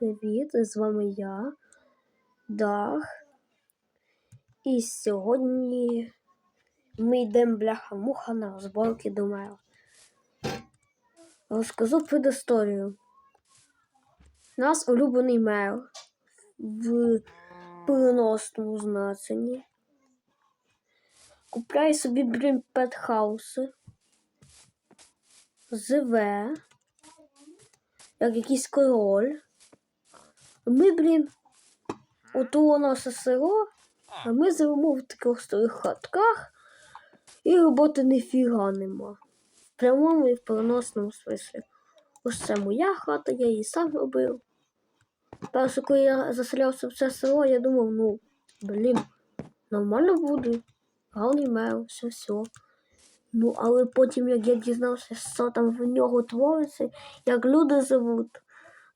привіт! З вами я, Дах. І сьогодні ми йдемо бляха-муха на розборки мера. Розкажу предісторію. Нас улюблений мер в переносному значенні. Купляє собі, блін, петхауси. Живе як якийсь король. Ми, блін, ото наше село, а ми живемо в таких старих хатках і роботи ніфіга нема. В прямому і в переносному смислі. Ось це моя хата, я її сам робив. Перше, коли я заселявся в це село, я думав, ну, блін, нормально буде. Гарний мер, все все. Ну, але потім, як я дізнався, що там в нього твориться, як люди живуть,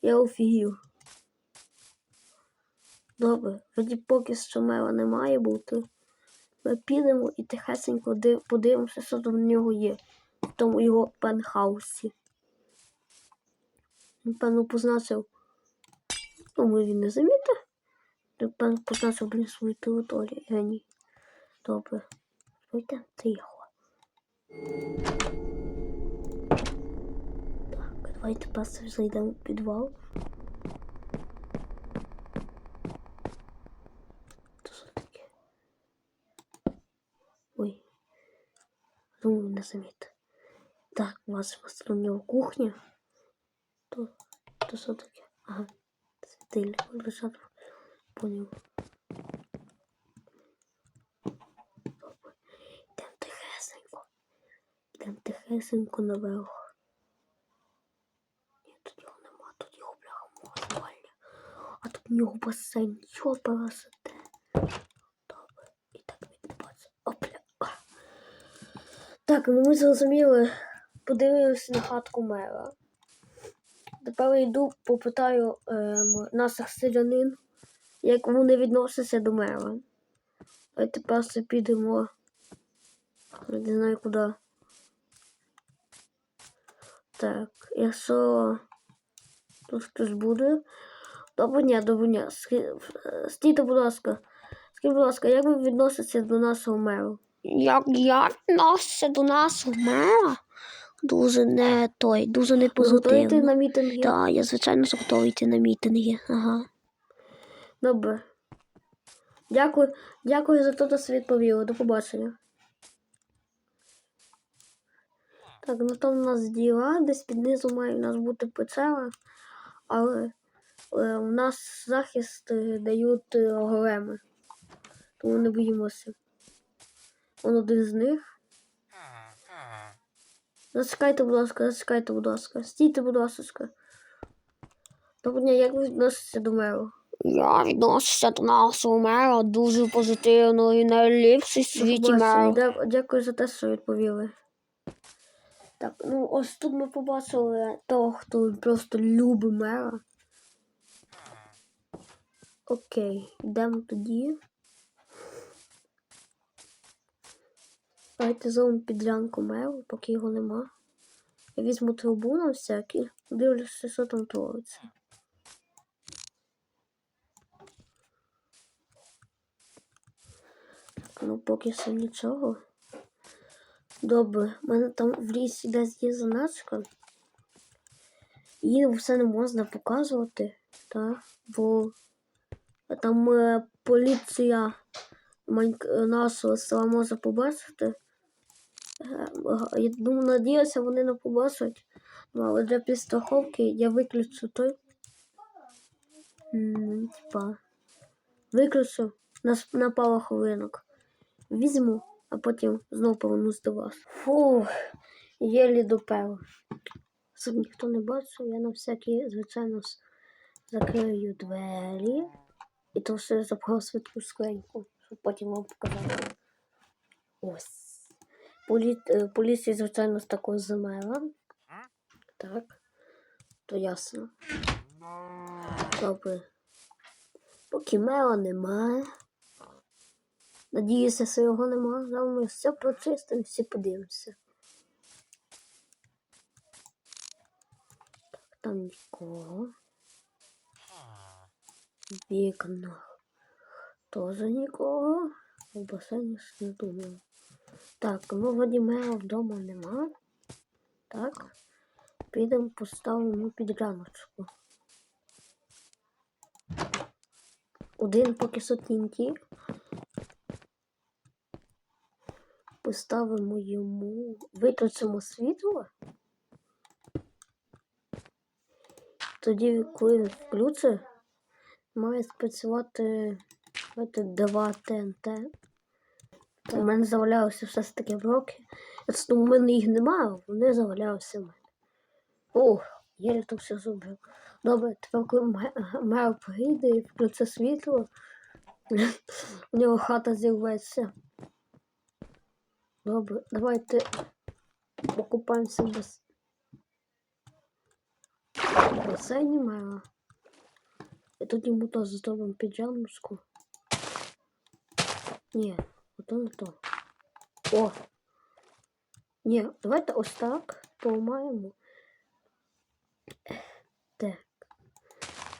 я офігів. Добре, тоді поки що мера не має бути. Ми підемо і тихесенько подивимося, що там в нього є в тому його пентхаусі. Він, позначив. Думаю, він не замітив. Він, позначив, блін, свою територію. Геній. Добре. Давайте тихо. Так, давайте просто зайдемо в підвал. Думаю, не замітив. Так, у вас просто у нього кухня. То, то що таке? Ага. Світильник лежать. Поняв. Добре. Йдемо тихесенько. Йдемо тихесенько наверх. Ні, тут його нема, тут його бляха спальня. А тут в нього басейн. Його пересете. Так, ну ми зрозуміли. Подивилися на хатку мера. Тепер йду, попитаю ем, наших селянин, як вони відносяться до мера. А тепер все підемо. Не знаю куди. Так, якщо тут хтось буде. Доброго дня, доброго дня. Е, Стійте, будь ласка. Скажіть, будь ласка, як ви відноситеся до нашого меру? Як я відношуся до нашого мера? Дуже не той, дуже не готуєте на мітинги? Так, я звичайно готовий йти на мітинги. Ага. Добре. Дякую, дякую за те, що ви відповіли. До побачення. Так, ну там у нас діла, десь під низу має у нас бути печера, але е, у нас захист е, дають е, големи. Тому не боїмося. Он один з них. Зачекайте, будь ласка, зачекайте, будь ласка. Стійте, будь ласка. Доброго дня, як ви відноситеся до меру? Я відношуся до нашого мера дуже позитивно і найліпший в світі побачення. мер. Дякую за те, що відповіли. Так, ну ось тут ми побачили того, хто просто любить мера. Окей, йдемо тоді. Давайте зовемо підлянку меру, поки його нема. Я візьму трубу на всякий, дивлюся, що там твориться. Ну поки що нічого. Добре, у мене там в лісі десь є заначка. Її все не можна показувати, так? Бо там е, поліція маньк- е, нашого села може побачити. Е, Я думаю, надіюся, вони не побачать. Ну, але для підстраховки я виключу той. Типа. Виключу на, на пару хвилинок. Візьму, а потім знову повернусь до вас. Фух, єлі допев. Щоб ніхто не бачив, я на всякий, звичайно, закрию двері. І то все запхав свитку скриньку, щоб потім вам показати. Ось. Полі... е, Поліція, звичайно, з такого замела. Так. То ясно. Добре. Поки мела немає. Надіюся, що його нема. Зараз ми все прочистимо, всі подивимося. Так, там нікого. В вікнах. Тоже нікого. В басейні ж не думаю. Так, ну вроді вдома нема. Так. Підемо поставимо підгляночку. Один поки сотінті. Поставимо йому. Виключимо світло. Тоді, коли він має спрацювати давайте, два ТНТ. У мене завалялися все ж таки блоки. Ясно, у мене їх немає, вони завалялися в мене. О, я то все зробив. Добре, тепер коли ме- мер прийде і включить світло, у нього хата зірветься. Добре, давайте покупаємося в бас... в басейні мера. І тут йому теж зробимо піджаночку. Ні, ото не то. О! Ні, давайте ось так поламаємо. Так.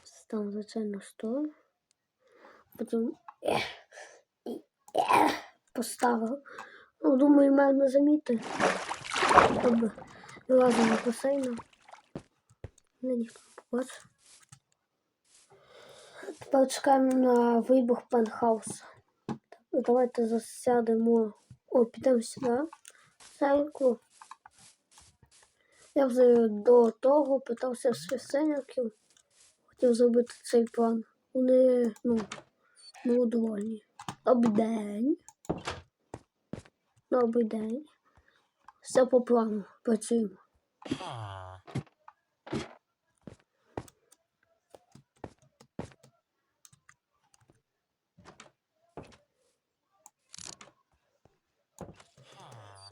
Ставимо, звичайно, стол. Потім поставив. Ну, думаю, мене не замітить. Добре. Вилазимо з басейну. Не ніхто не побачить. Тепер на вибух пентхауса. Ну, Давайте засядемо. О, підемо сюди. Сеньку. Я вже до того питався священників. Хотів зробити цей план. Вони, ну, були довольні. Добрий день. Добрий день. Все по плану. Працюємо.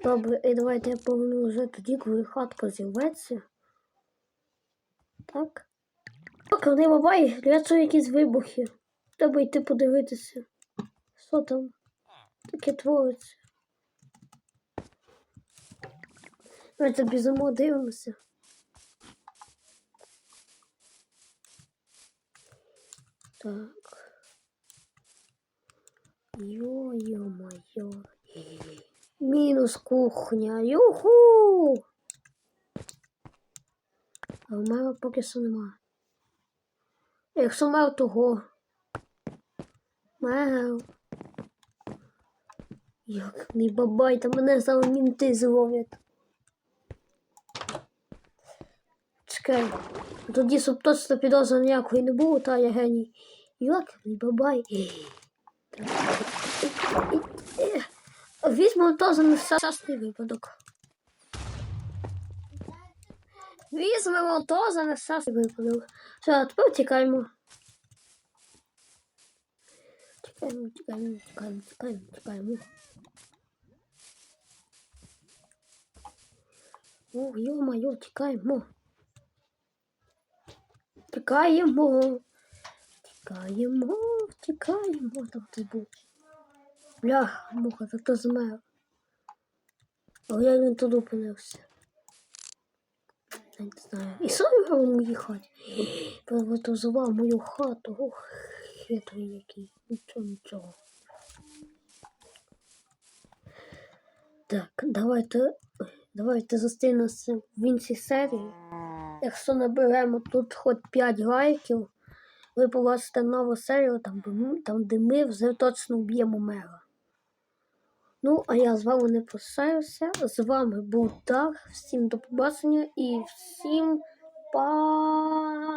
Добре, і давайте я поверну вже тоді, коли хатка зірветься. Так. Так, не бабай, я якісь вибухи. Треба йти подивитися. Що там таке твориться? Давайте біжимо, дивимося. Так. Йо-йо-моє. Мінус кухня. Юху! А в мене поки що нема. Якщо мав того. Мав. Як не бабай, та мене зараз мінти зловлять. Чекай. Тоді, щоб точно підозри ніякої не було, та я геній. Як не бабай. Візьмемо теж на щасний випадок. Візьмемо теж на щасний випадок. Все, тепер тікаємо. Тікаємо, тікаємо, тікаємо, тікаємо, тікаємо. О, йо-моє, тікаємо. Тікаємо. Тікаємо, тікаємо. Там ти був. Бля, муха, та хто змер. Але як він туди опинився? Я не знаю. І сам в моїй. Приватизував мою хату. Ох, хитрий який. Нічого, нічого. Так, давайте, давайте зустрінемося в іншій серії. Якщо наберемо тут хоч 5 лайків, ви побачите нову серію, там, там, де ми вже точно вб'ємо мера. Ну, а я з вами не прощаюся. З вами був Дах. Всім до побачення і всім па.